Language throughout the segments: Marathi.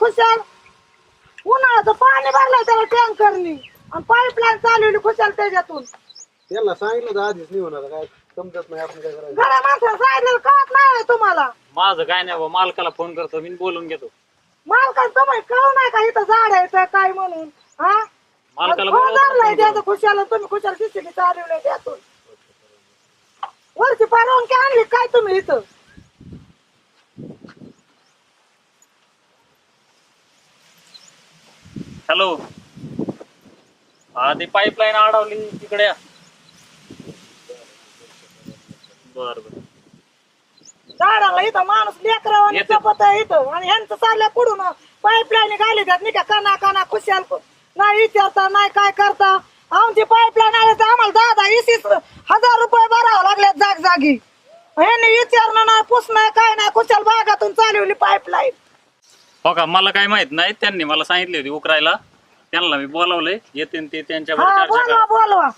खुशाल उन्हाळ्याचं पाणी भरलंय त्याला टँकरनी. आणि पाईपलाईन चालवली खुशाल त्याच्यातून. त्यांना सांगितलं तर आधीच नाही होणार काय समजत नाही आपण काय करायचं. घरा माणसाला सांगितलं कळत नाही तुम्हाला. माझं काय नाही बाबा मालकाला फोन करतो मी बोलून घेतो. मालकाला तुम्हाला कळू नाही का इथं झाड आहे इथं काय म्हणून हा? मालकाला फोन बोलवतो धरलाय त्याचं खुशाला तुम्ही खुशाल शिस्तीने चालवलंय त्यातून वरची परवानगी आणली काय तुम्ही इथं? हॅलो हा ती पाईपलाईन अडवली तिकडे. या. बर बर. झाडाला इथं माणूस येते. आहे इथं. आणि ह्यांचं चाललंय पुढून पाईपलाईन घाली त्यात नाही का? काना काना खुशाल. नाही विचारता नाही काय करता. आमची पाईपलाईन आली तर आम्हाला दहा दहा वीस हजार रुपये भरावं लागले जाग जागी ह्यांनी विचारणं नाही पुसणं काय नाही. खुशाल भागातून चालवली पाईपलाईन हो का? मला काय माहीत नाही. त्यांनी मला सांगितली होती उकरायला. त्यांना मी बोलावलंय. येते ते त्यांच्यावर हा चर्चा बोलवा करा. बोलवा.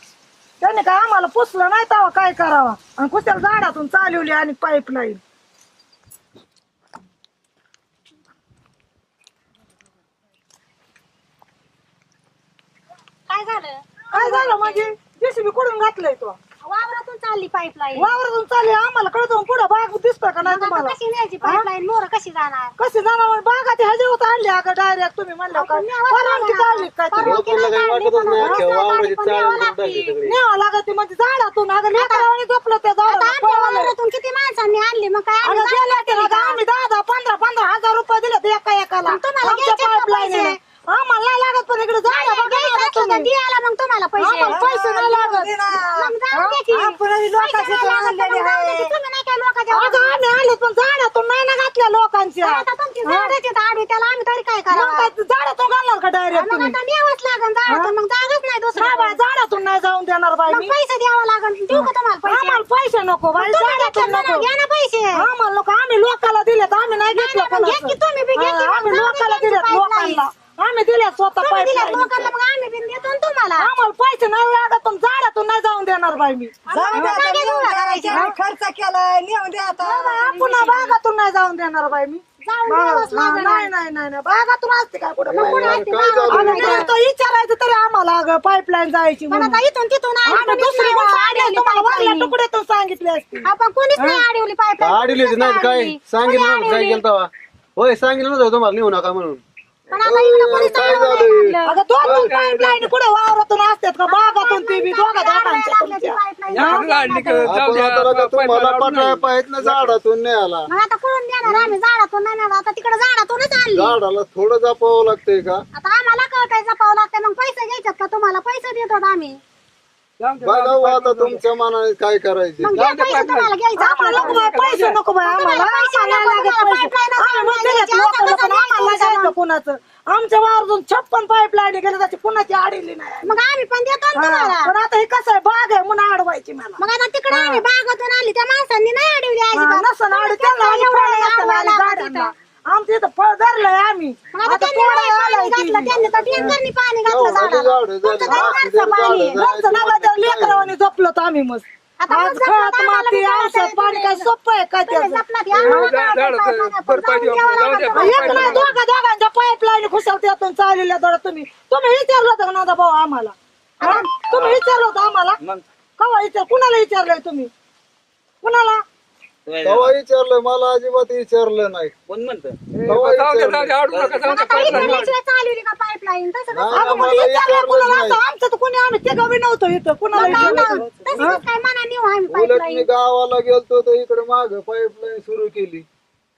त्याने काय आम्हाला पुसलं नाही तेव्हा काय करावा? आणि खुशाल झाडातून चालवली आणि पाईपलाईन काय झालं? काय झालं म्हणजे? जेसीबी कुठून घातलंय तो? चालली पाईपलाईन वावरातून चालले आम्हाला कळतो पुढे बाग दिसतोय का नाही तुम्हाला? कशी न्यायची पाईपलाईन मोर कशी जाणार? कशी जाणार? बागा ते ह्याच्या होत आणली अगं डायरेक्ट तुम्ही म्हणलं काय परवानगी काढली काय तुम्ही लोकांना काही वाटतच नाही अख्ख्या वावराची चाळ करून टाकली सगळी न्यावं लागत ती म्हणजे झाडातून अगं लेकरावानी जपलं त्या आता आमच्या झाडाला वावरातून किती माणसांनी आणली मग काय आम्ही अगं गेल्या की अगं आम्ही दहा दहा पंधरा पंधरा हजार रुपये दिले एका एकाला. आमच्या घ्यायचे का pipeline पैसे? ला. आम्हाला नाही लागत पण इकडे झाड घ्यायचं असलं तर द्यायला मग तुम्हाला पैसे आम्हाला पैसे नाही लागत मग जाऊ दे की. आपण पैसे लोकांचे नाही लागत तर मग जाऊ दे की. तुम्ही नाही काय लोकांच्या अगं आम्ही आलो पण झाडातून नाही ना घातल्या लोकांच्या. आता तुमची झाड येते आडवी त्याला आम्ही तरी काय मग करावं काय झाडातून घालणार का डायरेक्ट मग आता न्यावंच लागन झाड मग जागच नाही दुसरं नाही बाई, झाडातून नाही जाऊन देणार बाई मग मी. पैसे द्यावं लागन. देऊ का तुम्हाला पैसे? आम्हाला पैसे नको बाई तुम्ही झाडातून घेतलं ना, नको घ्या ना पैसे. आम्हाला नको आम्ही लोकाला दिले आम्ही नाही नाही, घेतलं मग घ्या की कोणाचं. तुम्ही बी घ्या की हा, मग आम्ही जाऊ दे लोकाला त्यांची दिलेत pipeline. लोकांना. आम्ही स्वतः तुम्ही दिल्या. लोकांना मग आम्ही देतो ना तुम्हाला. आम्हाला पैसे नाही लागत पण झाडातून नाही जाऊन देणार बाई मी. जाऊ दे. खर्च केलाय नेऊन द्या आता. पुन्हा बागातून नाही जाऊन देणार बाई मी. जाऊन बा- द्यावंच नाही लागेल. नाही नाही नाही नाही. बागातून असते काय कुठे? काय विचारायचं तरी आम्हाला अगं पाईपलाईन जायची पण म्हणून. आता इथून तिथून आम्ही आम्ही कोणीच दुसरी नाही गोष्ट तुम्हाला वरल्या pipeline. तुकड्यातून सांगितली असती. आपण कोणीच नाही आडीली होती नाही काय सांगितलं काय केलं होय सांगितलं नव्हतं तुम्हाला नेऊ नका म्हणून. पण आता इकडं कोणीच काय अडवलं झालं? नाही. अगं दोन दोन पाईपलाईन कुठे वावरातून असतात का? बागातून ती बी दोघा दोघांच्या तुमच्या pipeline. आपण आता लगा तुम्हाला पटाय पाहिजे ना झाडातून नाही आला मग आता कोण देणार आम्ही झाडातून नाही नेणार आता तिकडे झाडातूनच आणली. झाडाला थोडं जपावं लागतंय का? आता आम्हाला कळटायचं पाव लागतं मग पैसे घ्यायच्यात का तुम्हाला पैसे देतो आम्ही बघा हो आता तुमच्या मनाने काय करायचे? मग घ्या पैसे तुम्हाला घ्यायचं. आम्हाला नको बाई, पैसे नको बाई आम्हाला आम्हाला नाही लागत पैसे. आम्ही म्हणते ना, लोकं- लोकं आम्हाला जायचं कुणाचं. आमच्या वावरातून छप्पन पाईपलाईन गेले त्याची कुणाची आडली नाही. मग आम्ही पण देतो ना हा, तुम्हाला. पण आता हे कसं आहे बाग आहे म्हणून अडवायची मला. मग आता तिकडे आम्ही बागातून आली त्या माणसांनी नाही अडवली हा, अजिबात. आडी तुम्ही त्यांना झाडांना. आमच्या इथं फळ धरलंय आम्ही. आता आता त्यांनी पोळं नाही पाणी आलाय घातलं ती. त्यांनी तर टँकरनी पाणी घातलं झाडाला. तुमचं काय असं पाणी. घरचं लेकरावानी जपलं तर आम्ही मस्त. आता आज मग जपलं खत तर आम्हाला माती बी औषध करायचं पाणी काय. सोपं आहे काय तुम्ही त्याचं? या आम्हाला पण एक नाही दोघा दोघांच्या पाईपलाईन चाललेल्या दर तुम्ही. तुम्ही विचारलं होतं का नादा भाऊ आम्हाला? हा? तुम्ही विचारलं होतं आम्हाला? कवा विचार कुणाला विचारलंय तुम्ही? कुणाला? तेव्हा विचारलं मला अजिबात विचारलं नाही. तेव्हा विचारलं. आता पाईपलाईन तसं नाही, कसं अगं मग आम्हाला विचारलं विचारलंच कुणाला नाही. असं आमचं तर कोणी आम्ही ते गावी नव्हतो इथं कुणाला विचारलं तसं काय मना नेऊ आम्ही उलट मी पाईपलाईन गावाला गेलतो तर इकडे माग पाईपलाईन सुरू केली.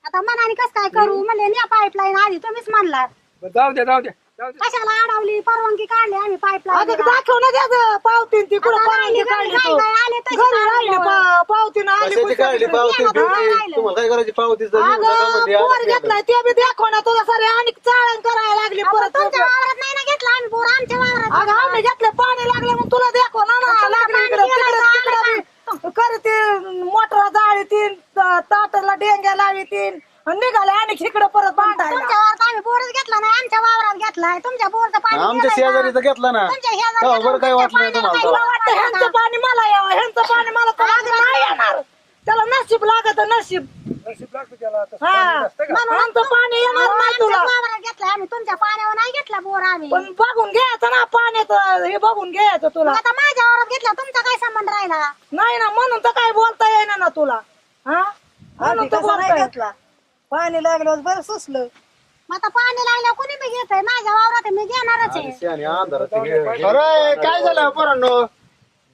आता मनाने कसं काय करू? म्हणले न्या पाईपलाईन आधी तुम्हीच म्हणला. जाऊ द्या जाऊ द्या कशाला अडवली? परवानगी काढली आम्ही पाईपलाईन अगं दाखव ना त्याचं. पावतीन ती कुठं परवानगी काढली तो. घरी काढली राहिली. पा- पावतीनं आली कशाची काढली? पावती आता बिवती? राहिलं. तुम्हाला काय करायची? पावती अगं पोर घेतलाय ते बी दाखव ना तुझा सारे आणि चाळण करायला लागली परत तुमच्या वावरात नाही ना घेतला आम्ही पोर? आमच्या वावरात अगं आम्ही घेतलं पाणी लागलं मग तुला दाखव ना ना लागलं इकडं तिकडं तिकडं करते मोटर जाळीतीन ताटाला डेंग्या लावितीन आणि निघाले आणि इकडं परत बांधायला तुमच्या वावरात आम्ही बोरच घेतला नाही आमच्या वावरात घेतलाय तुमच्या बोरचं पाणी आमच्या गेलंय ना. शेजारीचा घेतला ना. तुमच्या शेजारी तेव्हा बरं काय वाटलं तुम्हाला तुला तेव्हा? वाटतं ह्यांचं पाणी मला यावं ह्यांचं पाणी मला नाही येणार. त्याला नशीब लागत नशीब. नशीब लागतं त्याला आता हा. पाणी नसतं का? आमचं पाणी येणार नाही तुला. वावरात घेतला आम्ही तुमच्या पाण्यावर नाही घेतला बोर आम्ही. पण बघून घ्यायचं ना पाण्यात हे बघून घ्यायचं तुला. आता माझ्या वावरात घेतला तुमचा काय संबंध राहिला? नाही ना म्हणून तर काय बोलता येईना ना तुला. हा? म्हणून आधी तर कसं नाही बोलता घेतला? पाणी लागलं बरं सुचलं. आता पाणी लागल्यावर कोणी बी घेतय? माझ्या वावरात आहे, मी घेणारच आहे. अरे काय झालं पोरांनो?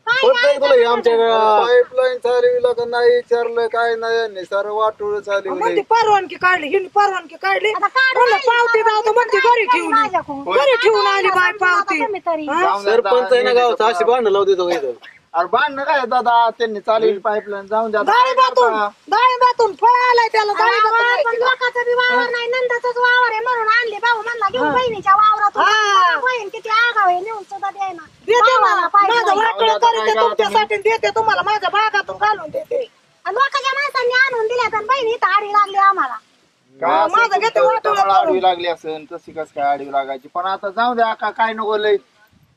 काय होतंय तुला हे आमच्या पाईपलाईन चालविलं का नाही विचारलं काय नाही सारं वाटोळ म्हणते परवानगी काढली हिने परवानगी काढली. आता काढून म्हणलं आली पावती म्हणते घरी ठेवून माझ्याकडून? घरी? ठेवून आली बाय आता पावती तुम्ही तरी. हा? सरपंच आहे ना गावचा अशी भांडण लावते तो इथं? अरे भांडण काय दादा? त्यांनी चालवली पाईपलाईन जाऊन द्या डाळिंबातून फळ आलाय त्याला डाळिंबातून अहो, पण लोकांचं बी वावर नाही नंदाचंच वावर आहे म्हणून आणले भाऊ म्हणला घेऊन बहिणीच्या वावरातून. हा. बघा बहीण किती आगाव आहे नेऊन सुद्धा द्यायना देते भावाला पाहिजे माझं करते तुमच्यासाठी देते तुम्हाला. माझ्या भागातून घालून देते. आणि लोकांच्या माणसांनी आणून दिल्या तर बहिणी इथं आडी लागली आम्हाला. काय माझं घेते तुमचं वाटोळं त्यामुळं करून. आडवी लागली असेल तशी कस काय आडवी लागायची? पण आता जाऊ दे का काय नको लय.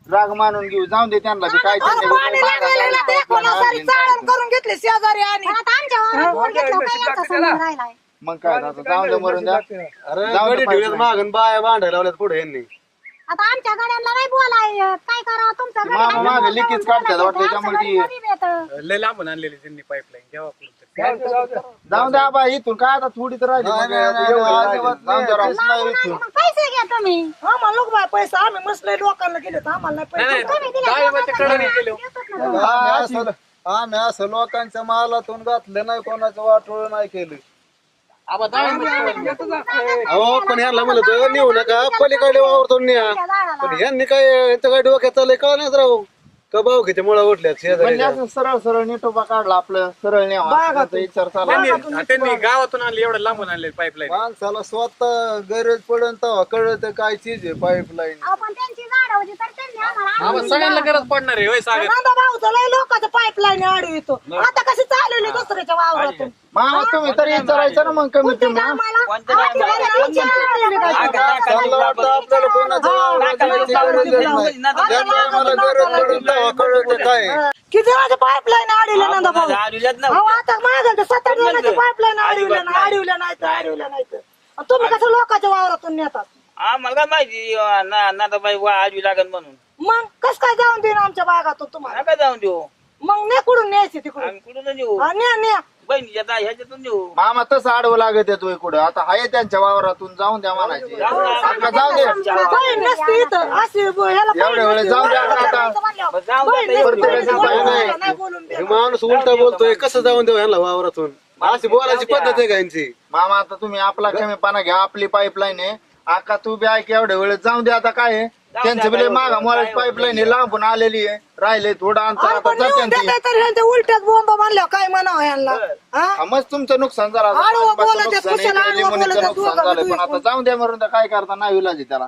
राग मानून घेऊ. जाऊ दे त्यांना बी काय पाणी बी लागलेलं ना ते कोणासारी चाळण करून घेतले शेजारी आणि आता आमच्या घेतलं? काय यांचा संबंध राहिलाय. मग काय आता? जाऊ दे मरून द्या. अरे जाऊ दे गडी ठेवल्यात pipeline. मागून बाया भांडायला लावल्यात पुढे यांनी. आता आमच्या गाड्यांना नाही बोलाय गडी मागं- लिकीच काढतात वाटतं ती-. लय लांबून आणलेली त्यांनी पाईपलाईन जाऊ द्या बा इथून काय आता थोडी तर राहिली नाही, मग नाही, एवढी एवढी राहिली. अजिबात जाऊ द्या राव. मागून आले, मग पैसे घ्या तुम्ही. आम्हाला लोक बाय पैसा आम्ही मसले लोकांना गेले तर आम्हाला नाही पैसे. नाही कडाने गेलो. आम्ही असं आम्ही असं लोकांच्या मालातून घातलं नाही कोणाचं वाटोळ नाही केलं. अहो पण ह्यांना म्हणलं होतं, नेऊ नका पलीकडे वावरतून न्या. पण यांनी काय यांचं काय डोक्यात चाललंय कळ नाही राव. का भाऊकीच्या मुळा उठल्यात म्हणजे शेजारी असं सरळ सरळ नीटोबा काढला आपलं सरळ न्यावा विचार चालला त्यांनी त्यांनी गावातून आणले एवढं लांबून आणले पाईपलाईन माणसाला स्वतः गरज पडन तेव्हा कळत काय चीज आहे पाईपलाईन अहो, पण त्यांची झाडं होती तर त्यांनी आम्हाला आणून आम्हाला सगळ्यांना गरज पडणार आहे होय सागर. नंदा भाऊचा लय लोकांचं पाईपलाईन आडू येतो आता कशी चालवली दुसऱ्याच्या वावरातून? मामा तुम्ही तरी विचारायचं ना मग कमी कमी हा? चांगलं वाटतं आपल्याला कोणाचं गरज नाही गरज तेव्हा काय. किती जणांचे पाईपलाईन आडवले नंदा भाऊ? अहो, आता माझ्या सात आठ जणांचे पाईपलाईन आडवल्या ना आडवल्या नाही. तर आडवल्या नाही तर. आणि तुम्ही कसं लोकांच्या वावरातून नेतात? आम्हाला काय माहिती ना ना बाई वा आजवी लागन म्हणून. मग कस काय जाऊन देईन आमच्या भागातून तुम्हाला? नका जाऊन देऊ? मग ने कुठून न्यायची तिकडून? आम्ही कुठून देऊ हा, न्या न्या. बहिणीच्या ह्याच्यातून देऊ. मामा तसं आडवं लागत येतोय कुठं आता हाय त्यांच्या वावरातून जाऊन द्या म्हणायचे. आता जाऊ दे. ह्याला एवढ्या वेळेस. जाऊ द्या आता. द्या. द्या, हे द्या. माणूस उलटा बोलतोय. कसं जाऊन देऊ ह्यांना वावरातून? अशी बोलायची पद्धत आहे का यांची? मामा आता तुम्ही आपला कमीपणा घ्या. आपली पाईपलाईन आहे. आका तू बी ऐक एवढ्या वेळेस जाऊन दे. आता काय आहे? त्यांचं बी लय मागा मोराची पाईपलाईन आहे लांबून आलेली आहे. राहिले थोडं अंतर आता उलट्यात बोंब म्हणल्यावर काय म्हणावं यांना हा? हा, मग तुमचं नुकसान झालं आता. आडवं बाकीचं बोलत आहेत, नुकसान आहे, कुशाला इकडे आडवं लिंबूनीचं बोलत आहेत, नुकसान दोघं झालं पण आता जाऊन द्या मरून तर काय करता? नाही विलाज आहे त्याला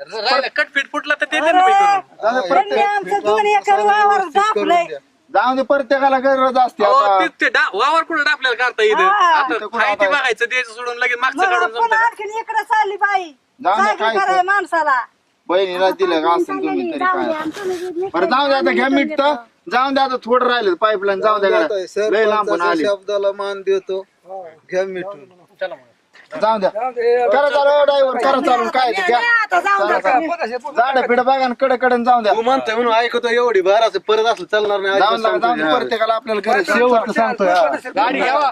राहिलं फुटला तर ते आमचं दोन एकर वावर दाखलंय जाऊन दे प्रत्येकाला गरज असते अहो, आता. ते- ते डा- वावर कुठं आपल्याला काढता येईल? हा. आता कुठं ते बघायचं द्यायचं सोडून लगेच मागचं मग काढून पुन्हा जमतं. आणखीन इकडे चालली बाई. जाऊ दे कराय माणसाला. बहिणीला दिलं का असं तुम्ही तरी जाऊ काय? द्या, बरं जाऊ दे आता घ्या मीठ तर. जाऊन दे आता थोडं राहिलं पाईपलाईन जाऊ द्या आता घरात. लय लांबून सरपंचाच्या आली. शब्दाला मान देतो. घ्या मग जाऊ द्या करा चालू ड्रायव्हर करा चालून काय ते घ्या. द्या. झाड पिढ बघा कडे कडे जाऊन द्या. तू म्हणतोय म्हणून ऐकतो एवढी बार असं परत असलं चालणार नाही जाऊन द्या जाऊन द्या. प्रत्येकाला आपल्याला सांगतोय हा. गाडी घ्यावा.